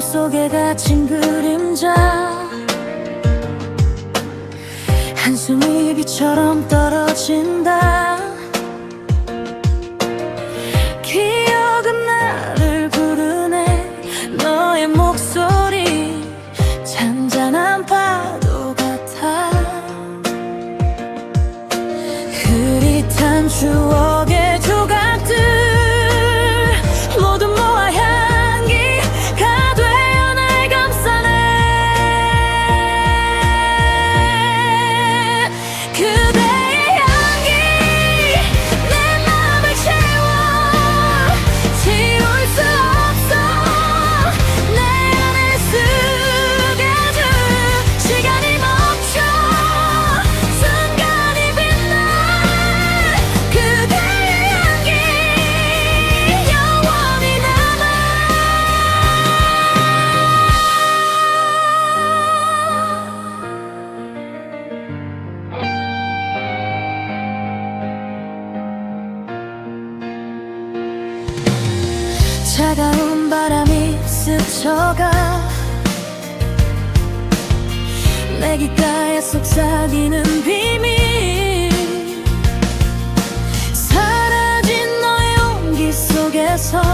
속에 갇힌 그림자. 한숨이 비처럼 떨어진다 차가운 바람이 스쳐가 내 귓가에 속삭이는 비밀. 사라진 너의 온기 속에서